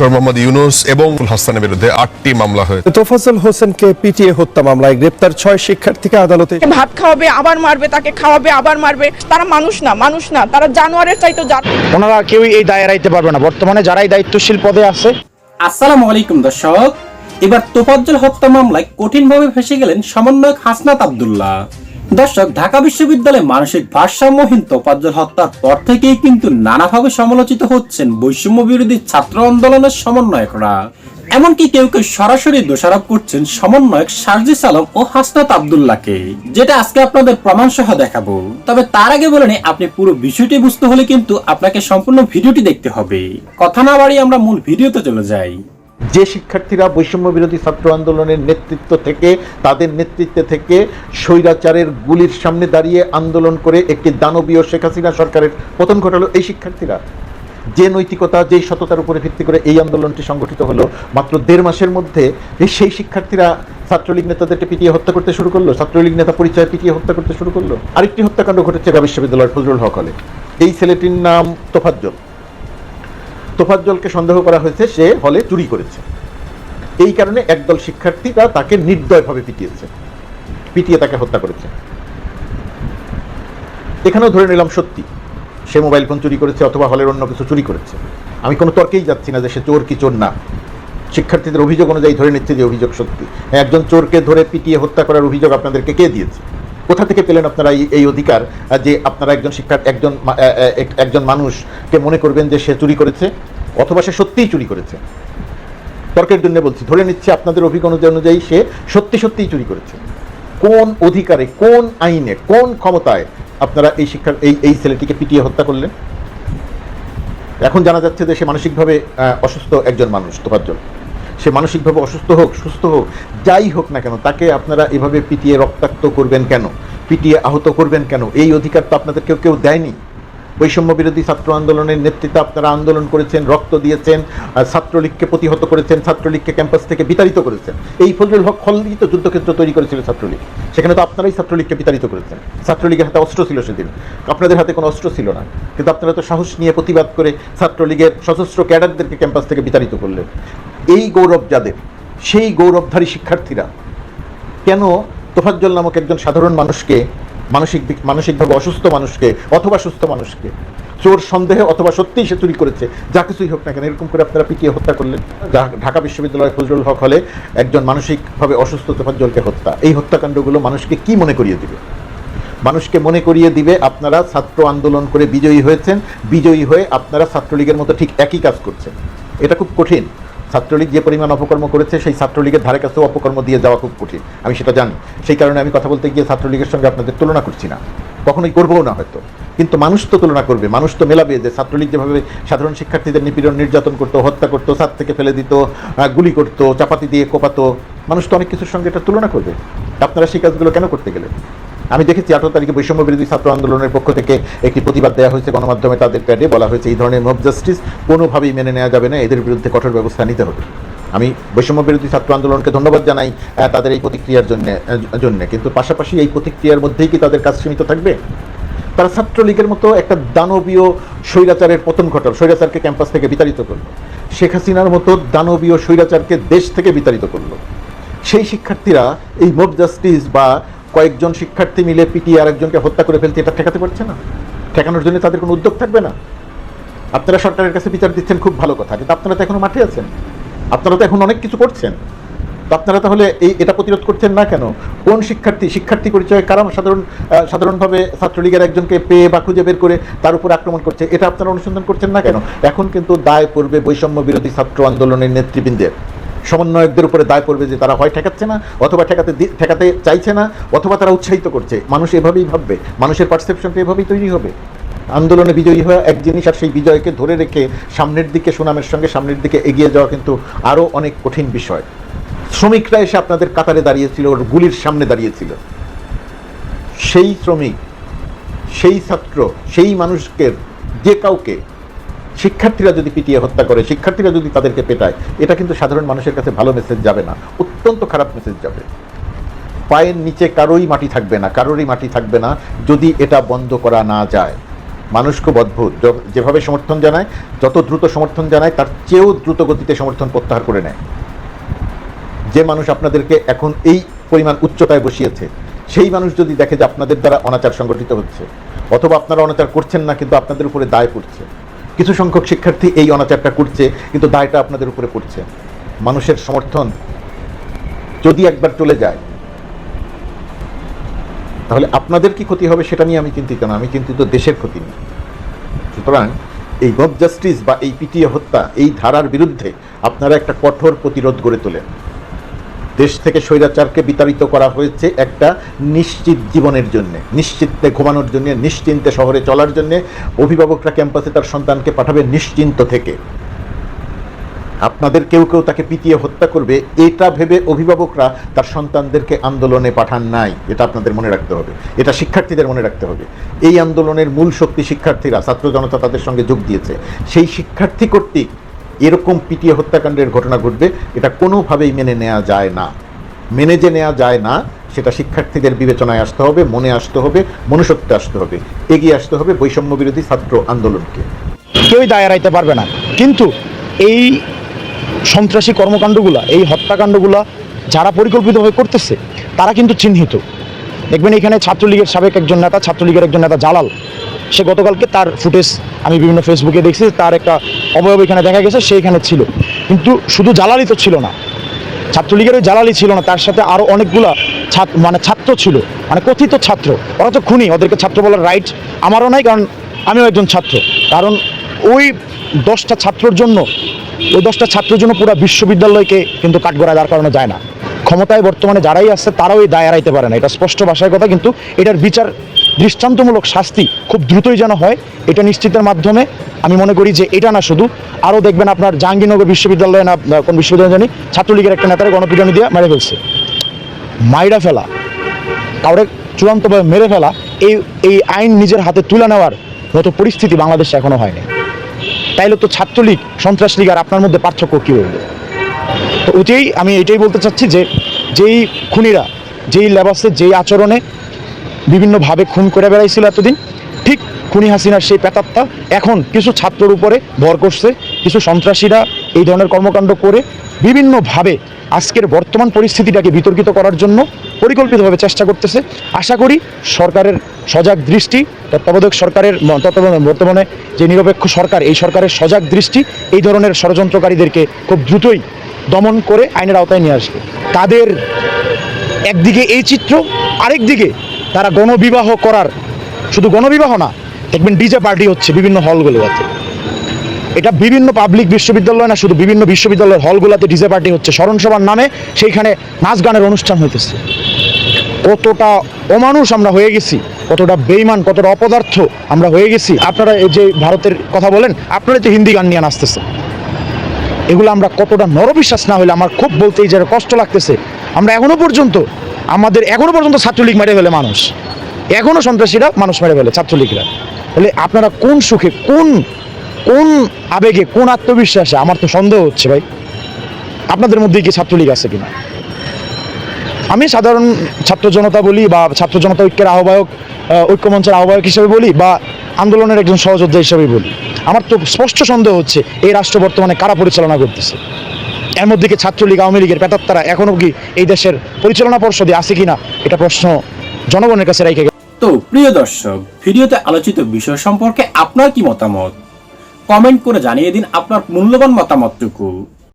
Doctor Mohammad Yunus এবং হাসানের বিরুদ্ধে আটটি মামলা হয়েছে। তোফাজ্জল হোসেনকে পিটিয়ে হত্যা মামলায় গ্রেপ্তার ছয় শিক্ষার্থীকে আদালতে। ভাত খাওয়াবে আবার মারবে তাকে খাওয়াবে আবার মারবে। তারা মানুষ না মানুষ না তারা জানোয়ারের চাইতো ওনারা কেউই এই দায় এড়াইতে পারবে না। বর্তমানে যারাই দায়িত্বশীল পদে আছে আসসালামু আলাইকুম দর্শক। এবার তোফাজ্জল হত্যা মামলায় কঠিনভাবে ফেসে গেলেন সমন্বয়ক হাসনাত আব্দুল্লাহ। দর্শক, ঢাকা বিশ্ববিদ্যালয়ে মানসিক ভারসাম্যহীন তোফাজ্জল হত্যার পর থেকেই কিন্তু নানাভাবে সমালোচিত হচ্ছেন বৈষম্য বিরোধী ছাত্র আন্দোলনের সমন্বয়করা। এমনকি কেউ কেউ সরাসরি দোষারোপ করছেন সমন্বয়ক সার্জিস আলম ও হাসনাত আব্দুল্লাহকে, যেটা আজকে আপনাদের প্রমাণ সহ দেখাবো। তবে তার আগে বলে আপনি পুরো বিষয়টি বুঝতে হলে কিন্তু আপনাকে সম্পূর্ণ ভিডিওটি দেখতে হবে। কথা না বাড়িয়ে আমরা মূল ভিডিওতে চলে যাই। যে শিক্ষার্থীরা বৈষম্য বিরোধী ছাত্র আন্দোলনের নেতৃত্ব থেকে, তাদের নেতৃত্বে থেকে স্বৈরাচারের গুলির সামনে দাঁড়িয়ে আন্দোলন করে একটি দানবীয় শেখ হাসিনা সরকারের পতন ঘটালো এই শিক্ষার্থীরা। যে নৈতিকতা যেই সততার উপরে ভিত্তি করে এই আন্দোলনটি সংগঠিত হলো, মাত্র দেড় মাসের মধ্যে সেই শিক্ষার্থীরা ছাত্রলীগ নেতাদেরকে পিটিয়ে হত্যা করতে শুরু করল, ছাত্রলীগ নেতা পরিচয় পিটিয়ে হত্যা করতে শুরু করল। আরেকটি হত্যাকাণ্ড ঘটেছে বিশ্ববিদ্যালয়ের ফজলুল হক হলে। এই ছেলেটির নাম তোফাজ্জল। তোফাজ্জলকে সন্দেহ করা হয়েছে, সে হলে চুরি করেছে। এই কারণে একদল শিক্ষার্থীরা তাকে নির্দয়ভাবে পিটিয়েছে, পিটিয়ে তাকে হত্যা করেছে। এখানেও ধরে নিলাম সত্যি, সে মোবাইল ফোন চুরি করেছে অথবা হলের অন্য কিছু চুরি করেছে। আমি কোনো তর্কেই যাচ্ছি না যে সে চোর কি চোর না। শিক্ষার্থীদের অভিযোগ অনুযায়ী ধরে নিচ্ছে যে অভিযোগ সত্যি। একজন চোরকে ধরে পিটিয়ে হত্যা করার অভিযোগ আপনাদেরকে কে দিয়েছে? কোথা থেকে পেলেন আপনারা এই- অধিকার যে আপনারা একজন শিক্ষার একজন একজন মানুষকে মনে করবেন যে সে চুরি করেছে অথবা সে সত্যিই চুরি করেছে? তর্কের জন্য বলছি, ধরে নিচ্ছে আপনাদের অভিজ্ঞতা অনুযায়ী- সে সত্যি সত্যিই চুরি করেছে। কোন অধিকারে, কোন আইনে, কোন ক্ষমতায় আপনারা এই শিক্ষার এই এই ছেলেটিকে পিটিয়ে হত্যা করলেন? এখন জানা যাচ্ছে যে সে মানসিকভাবে অসুস্থ একজন মানুষ, তোফাজ্জল। সে মানসিকভাবে অসুস্থ হোক, সুস্থ হোক, যাই হোক না কেন, তাকে আপনারা এভাবে পিটিয়ে রক্তাক্ত করবেন কেন? পিটিয়ে আহত করবেন কেন? এই অধিকার তো আপনাদের কেউ কেউ দেয়নি। বৈষম্য বিরোধী ছাত্র আন্দোলনের নেতৃত্বে আপনারা আন্দোলন করেছেন, রক্ত দিয়েছেন ছাত্রলীগকে প্রতিহত করেছেন, ছাত্রলীগকে ক্যাম্পাস থেকে বিতাড়িত করেছেন। এই ফজলুল হক খলই তো যুদ্ধক্ষেত্র তৈরি করেছিল ছাত্রলীগ। সেখানে তো আপনারাই ছাত্রলীগকে বিতাড়িত করেছেন। ছাত্রলীগের হাতে অস্ত্র ছিল সেদিন। আপনাদের হাতে কোনো অস্ত্র ছিল না। কিন্তু আপনারা তো সাহস নিয়ে প্রতিবাদ করে ছাত্রলীগের সশস্ত্র ক্যাডারদেরকে ক্যাম্পাস থেকে বিতাড়িত করলেন। এই গৌরব যাদের, সেই গৌরবধারী শিক্ষার্থীরা, কেন তোফাজ্জল নামক একজন সাধারণ মানুষকে, মানসিক মানসিকভাবে অসুস্থ মানুষকে অথবা সুস্থ মানুষকে, চোর সন্দেহে অথবা সত্যিই সে চুরি করেছে, যা কিছুই হোক না কেন, এরকম করে আপনারা পিটিয়ে হত্যা করলেন। ঢাকা বিশ্ববিদ্যালয় ফজলুল হক হলে একজন মানসিকভাবে অসুস্থ তোফাজ্জলকে হত্যা। এই হত্যাকাণ্ডগুলো মানুষকে কি মনে করিয়ে দিবে? মানুষকে মনে করিয়ে দিবে আপনারা ছাত্র আন্দোলন করে বিজয়ী হয়েছেন, বিজয়ী হয়ে আপনারা ছাত্রলীগের মতো ঠিক একই কাজ করছেন। এটা খুব কঠিন। ছাত্রলীগ যে পরিমাণ অপকর্ম করেছে, সেই ছাত্রলীগের ধারে কাছেও অপকর্ম দিয়ে যাওয়া খুব কঠিন। আমি সেটা জানি। সেই কারণে আমি কথা বলতে গিয়ে ছাত্রলীগের সঙ্গে আপনাদের তুলনা করছি না। কখনোই করবও না হয়তো। কিন্তু মানুষ তো তুলনা করবে, মানুষ তো মেলাবে যে ছাত্রলীগ যেভাবে সাধারণ শিক্ষার্থীদের নিপীড়ন, নির্যাতন করতো, হত্যা করতো, ছাদ থেকে ফেলে দিত গুলি করতো, চাপাতি দিয়ে কোপাতো, মানুষ তো অনেক কিছুর সঙ্গে এটা তুলনা করবে। আপনারা সেই কাজগুলো কেন করতে গেলেন? আমি দেখেছি আঠারো তারিখে বৈষম্য বিরোধী ছাত্র আন্দোলনের পক্ষ থেকে একটি প্রতিবাদ দেওয়া হয়েছে গণমাধ্যমে তাদের প্যাডে। বলা হয়েছে এই ধরনের মব জাস্টিস কোনোভাবেই মেনে নেওয়া যাবে না, এদের বিরুদ্ধে কঠোর ব্যবস্থা নিতে হবে। আমি বৈষম্য বিরোধী ছাত্র আন্দোলনকে ধন্যবাদ জানাই তাদের এই প্রতিক্রিয়ার জন্য জন্য। কিন্তু পাশাপাশি এই প্রতিক্রিয়ার মধ্যেই কি তাদের কাজ সীমিত থাকবে? তারা ছাত্রলীগের মতো একটা দানবীয় স্বৈরাচারের পতন ঘটাল, স্বৈরাচারকে ক্যাম্পাস থেকে বিতাড়িত করল। শেখ হাসিনার মতো দানবীয় স্বৈরাচারকে দেশ থেকে বিতাড়িত করল। সেই শিক্ষার্থীরা এই মব জাস্টিস বা কয়েকজন শিক্ষার্থী মিলে পিটিয়ে আরেকজনকে হত্যা করে ফেলতে এটা ঠেকাতে পারছে না? ঠেকানোর জন্য তাদের কোনো উদ্যোগ থাকবে না? আপনারা সরকারের কাছে বিচার দিচ্ছেন খুব ভালো কথা। কিন্তু আপনারা তো এখনও মাঠে আছেন। আপনারা তো এখন অনেক কিছু করছেন। তো আপনারা তাহলে এই এটা প্রতিরোধ করছেন না কেন? কোন শিক্ষার্থী শিক্ষার্থী পরিচয়ে কারণ সাধারণ সাধারণভাবে ছাত্রলীগের একজনকে পেয়ে বা খুঁজে বের করে তার উপর আক্রমণ করছে এটা আপনারা অনুসন্ধান করছেন না কেন? এখন কিন্তু দায় পড়বে বৈষম্য বিরোধী ছাত্র আন্দোলনের নেতৃবৃন্দের। সমন্বয়কদের উপরে দায় পড়বে যে তারা হয় ঠেকাচ্ছে না, অথবা ঠেকাতে ঠেকাতে চাইছে না, অথবা তারা উৎসাহিত করছে। মানুষ এভাবেই ভাববে, মানুষের পারসেপশনটা এভাবেই তৈরি হবে। আন্দোলনে বিজয়ী হয়ে এক জিনিস আর সেই বিজয়কে ধরে রেখে সামনের দিকে সুনামের সঙ্গে সামনের দিকে এগিয়ে যাওয়া কিন্তু আরও অনেক কঠিন বিষয়। শ্রমিকরা এসে আপনাদের কাতারে দাঁড়িয়েছিল, ওর গুলির সামনে দাঁড়িয়েছিল। সেই শ্রমিক, সেই ছাত্র, সেই মানুষকে, যে কাউকে শিক্ষার্থীরা যদি পিটিয়ে হত্যা করে, শিক্ষার্থীরা যদি তাদেরকে পেটায়, এটা কিন্তু সাধারণ মানুষের কাছে ভালো মেসেজ যাবে না। অত্যন্ত খারাপ মেসেজ যাবে। পায়ের নিচে কারোই মাটি থাকবে না, কারোরই মাটি থাকবে না যদি এটা বন্ধ করা না যায়। মানুষ খুব অদ্ভুত। যেভাবে সমর্থন জানায়, যত দ্রুত সমর্থন জানায়, তার চেয়েও দ্রুত গতিতে সমর্থন প্রত্যাহার করে নেয়। যে মানুষ আপনাদেরকে এখন এই পরিমাণ উচ্চতায় বসিয়েছে, সেই মানুষ যদি দেখে যে আপনাদের দ্বারা অনাচার সংগঠিত হচ্ছে, অথবা আপনারা অনাচার করছেন না, কিন্তু আপনাদের উপরে দায় পড়ছে কিছু সংখ্যক শিক্ষার্থী এই অনাচারটা করছে, কিন্তু দায়টা আপনাদের উপরে পড়ছে। মানুষের সমর্থন যদি একবার চলে যায়, তাহলে আপনাদের কি ক্ষতি হবে সেটা নিয়ে আমি চিন্তিত না, আমি চিন্তিত দেশের ক্ষতি নিয়ে। সুতরাং এই গভ জাস্টিস বা এই পিটিএ হত্যা, এই ধারার বিরুদ্ধে আপনারা একটা কঠোর প্রতিরোধ গড়ে তোলেন। দেশ থেকে স্বৈরাচারকে বিতাড়িত করা হয়েছে একটা নিশ্চিত জীবনের জন্য, নিশ্চিন্তে ঘুমানোর জন্য, নিশ্চিন্তে শহরে চলার জন্য। অভিভাবকরা ক্যাম্পাসে তার সন্তানকে পাঠাবে নিশ্চিন্ত থেকে। আপনাদের কেউ কেউ তাকে পিটিয়ে হত্যা করবে, এটা ভেবে অভিভাবকরা তার সন্তানদেরকে আন্দোলনে পাঠান নাই। এটা আপনাদের মনে রাখতে হবে। এটা শিক্ষার্থীদের মনে রাখতে হবে। এই আন্দোলনের মূল শক্তি শিক্ষার্থীরা, ছাত্র জনতা তাদের সঙ্গে যোগ দিয়েছে। সেই শিক্ষার্থী কর্তৃক এরকম পিটিয়ে হত্যাকাণ্ডের ঘটনা ঘটবে, এটা কোনোভাবেই মেনে নেওয়া যায় না। মেনে যে নেওয়া যায় না, সেটা শিক্ষার্থীদের বিবেচনায় আসতে হবে, মনে আসতে হবে, মনুষ্যত্বে আসতে হবে। এগিয়ে আসতে হবে বৈষম্য বিরোধী ছাত্র আন্দোলনকে। কেউই দায় এড়াইতে পারবে না। কিন্তু এই সন্ত্রাসী কর্মকাণ্ডগুলা, এই হত্যাকাণ্ডগুলা যারা পরিকল্পিতভাবে করতেছে, তারা কিন্তু চিহ্নিত। দেখবেন এখানে ছাত্রলীগের সাবেক একজন নেতা, ছাত্রলীগের একজন নেতা জালাল। সে গতকালকে তার ফুটেজ আমি বিভিন্ন ফেসবুকে দেখছি, তার একটা অবয়ব এখানে দেখা গেছে সে এখানে ছিল। কিন্তু শুধু জালালই তো ছিল না। ছাত্রলীগের ওই জালালি ছিল না, তার সাথে আরও অনেকগুলা ছাত্র মানে ছাত্র ছিল মানে কথিত ছাত্র। ওরা তো খুনি, ওদেরকে ছাত্র বলার রাইট আমারও নাই, কারণ আমিও একজন ছাত্র। কারণ ওই দশটা ছাত্রর জন্য, ওই দশটা ছাত্রের জন্য পুরো বিশ্ববিদ্যালয়কে কিন্তু কাঠগড়ায় দাঁড় করানো যায় না। ক্ষমতায় বর্তমানে যারাই আছে, তারাও এই দায় এড়াইতে পারে না। এটা স্পষ্ট ভাষায় কথা, কিন্তু এটার বিচার দৃষ্টান্তমূলক শাস্তি খুব দ্রুতই যেন হয়, এটা নিশ্চিতের মাধ্যমে আমি মনে করি যে এটা না শুধু। আরও দেখবেন আপনার জাহাঙ্গীরনগর বিশ্ববিদ্যালয়ে না না, কোন বিশ্ববিদ্যালয় জানি, ছাত্রলীগের একটা নেতারা গণপিটনি দিয়ে মেরে ফেলছে। মাইরা ফেলা, কাউরে চূড়ান্তভাবে মেরে ফেলা, এই এই আইন নিজের হাতে তুলে নেওয়ার মতো পরিস্থিতি বাংলাদেশে এখনও হয়নি। তাইলে তো ছাত্রলীগ সন্ত্রাস লীগ আর আপনার মধ্যে পার্থক্য কী রইল? তো ওইটাই আমি এটাই বলতে চাচ্ছি যে যেই খুনিরা, যেই লেবাসে যেই আচরণে বিভিন্নভাবে খুন করে বেড়াইছিল এতদিন, ঠিক খুনি হাসিনার সেই পেতাত্তা এখন কিছু ছাত্রর উপরে ভর করছে, কিছু সন্ত্রাসীরা এই ধরনের কর্মকাণ্ড করে বিভিন্নভাবে আজকের বর্তমান পরিস্থিতিটাকে বিতর্কিত করার জন্য পরিকল্পিতভাবে চেষ্টা করতেছে। আশা করি সরকারের সজাগ দৃষ্টি তত্ত্বাবধায়ক সরকারের তত্ত্বাবধায়ক বর্তমানে যে নিরপেক্ষ সরকার, এই সরকারের সজাগ দৃষ্টি, এই ধরনের ষড়যন্ত্রকারীদেরকে খুব দ্রুতই দমন করে আইনের আওতায় নিয়ে আসবে। তাদের একদিকে এই চিত্র আরেক দিকে তারা গণবিবাহ করার, শুধু গণবিবাহ না, দেখবেন ডিজে পার্টি হচ্ছে বিভিন্ন হলগুলোতে। এটা বিভিন্ন পাবলিক বিশ্ববিদ্যালয় না, শুধু বিভিন্ন বিশ্ববিদ্যালয়ের হলগুলোতে ডিজে পার্টি হচ্ছে। স্মরণসভার নামে সেইখানে নাচ গানের অনুষ্ঠান হইতেছে। কতটা অমানুষ আমরা হয়ে গেছি, কতটা বেইমান কতটা অপদার্থ আমরা হয়ে গেছি। আপনারা এই যে ভারতের কথা বলেন আপনারা তো হিন্দি গান নিয়ে নাচতেছে এগুলো আমরা কতটা নরবিশ্বাস না হলে আমার খুব বলতে এই যে কষ্ট লাগতেছে। আমরা এখনও পর্যন্ত আমাদের এখনও পর্যন্ত ছাত্রলীগ মেরে ফেলে মানুষ। এখনও সন্ত্রাসীরা মানুষ মেরে ফেলে ছাত্রলীগরা। তাহলে আপনারা কোন সুখে কোন কোন আবেগে কোন আত্মবিশ্বাসে আমার তো সন্দেহ হচ্ছে ভাই আপনাদের মধ্যে কি ছাত্রলীগ আছে কিনা? আমি সাধারণ ছাত্র জনতা বলি বা ছাত্র জনতা ঐক্যের আহ্বায়ক আহ, ঐক্যমঞ্চের আহ্বায়ক হিসেবে বলি বা আন্দোলনের একজন সহযোদ্ধা হিসেবে বলি। আমার তো স্পষ্ট সন্দেহ হচ্ছে, এই রাষ্ট্র বর্তমানে কারা পরিচালনা করতেছে? এর মধ্যে কি ছাত্রলীগ, আওয়ামী লীগের পেতাত্তারা এখনও কি এই দেশের পরিচালনা পর্ষদে আছে কিনা, এটা প্রশ্ন জনগণের কাছে রেখে তো প্রিয় দর্শক, ভিডিওতে আলোচিত বিষয় সম্পর্কে আপনার কি মতামত? কমেন্ট করে জানিয়ে দিন আপনার মূল্যবান মতামতটুকু।